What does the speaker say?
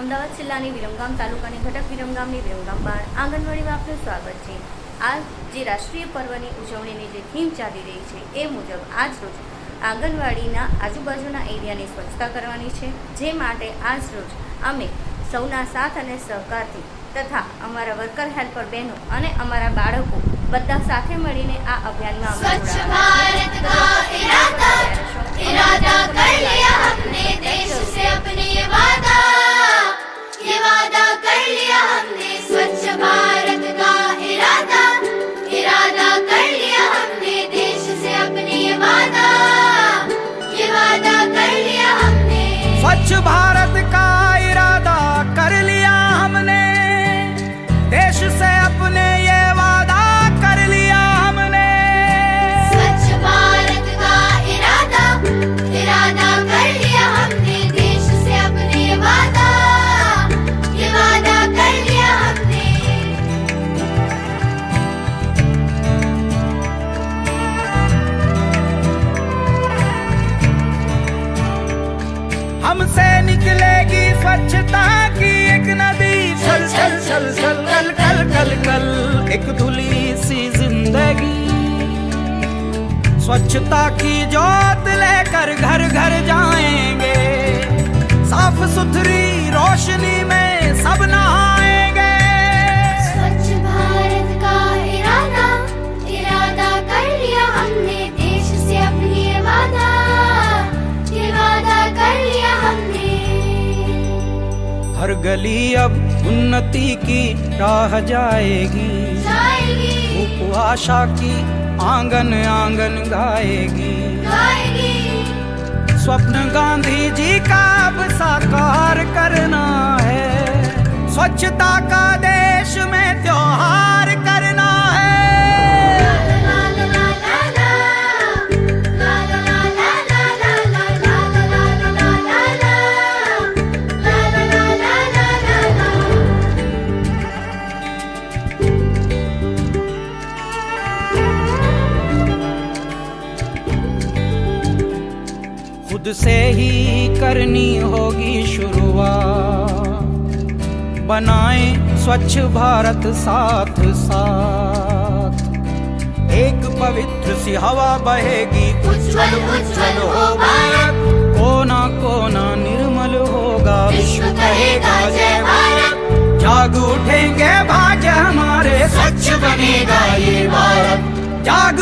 અમદાવાદ જિલ્લાની વિરમગામ તાલુકાની ઘટક વિરમગામની વિરમગામ બાર આંગણવાડીમાં આપનું સ્વાગત છે. આ જે રાષ્ટ્રીય પર્વની ઉજવણીની જે થીમ ચાલી રહી છે, એ મુજબ આજરોજ આંગણવાડીના આજુબાજુના એરિયાની સ્વચ્છતા કરવાની છે. જે માટે આજરોજ અમે સૌના સાથ અને સહકારથી તથા અમારા વર્કર હેલ્પર બહેનો અને અમારા બાળકો બધા સાથે મળીને આ અભિયાનમાં સ્વચ્છ स्वच्छ भारत। स्वच्छता की एक नदी चल चल चल चल कल कल कल कल, एक धुली सी ज़िंदगी। स्वच्छता की जोत लेकर घर घर जाएँगे। साफ़ सुथरी रोशनी हर गली अब उन्नति की राह जाएगी। उपवाशा आशा की आँगन आँगन गाएगी। गाएगी। स्वप्न गांधी जी का अब साकार करना है। स्वच्छता खुद से ही करनी होगी शुरुआत। बनाए स्वच्छ भारत साथ साथ। एक पवित्र सी हवा बहेगी। उज्ज्वल उज्ज्वल हो भारत। कोना कोना निर्मल होगा। विश्व कहेगा जय भारत। जाग उठेंगे भाग्य हमारे। स्वच्छ बनेगा ये भारत। जाग